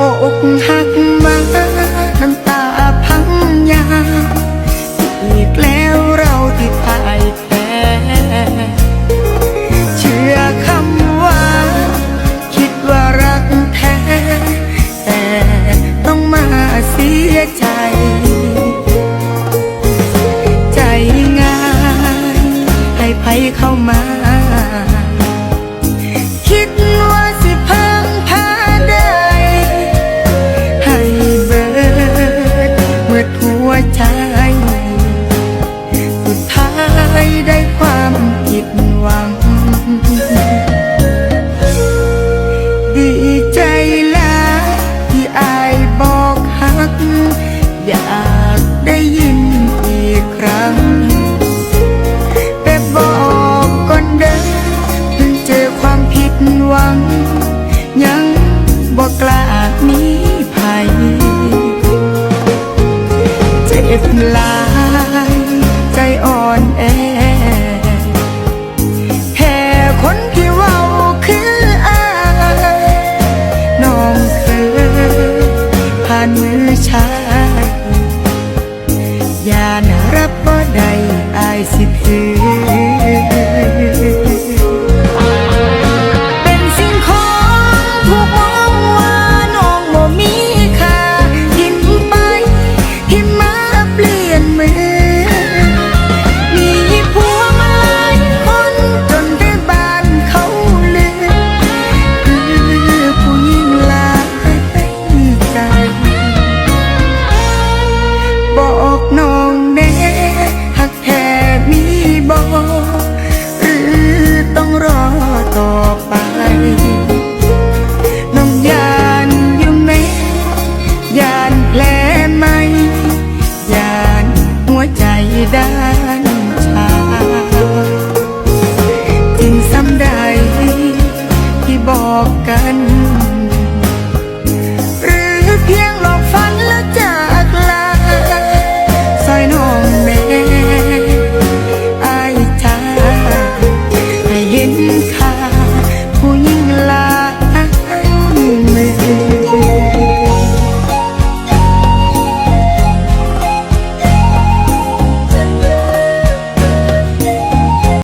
อกหักมาน้ำตาพังยาอีกแล้วเราที่พ่ายแพ้เชื่อคำว่า คิดว่ารักแท้ แต่ต้องมาเสียใจใจง่ายให้ภัยเข้ามา เจ็บลาย ใจอ่อนแอ แค่คนที่เว้าคืออายน้องเคยผ่านมือชา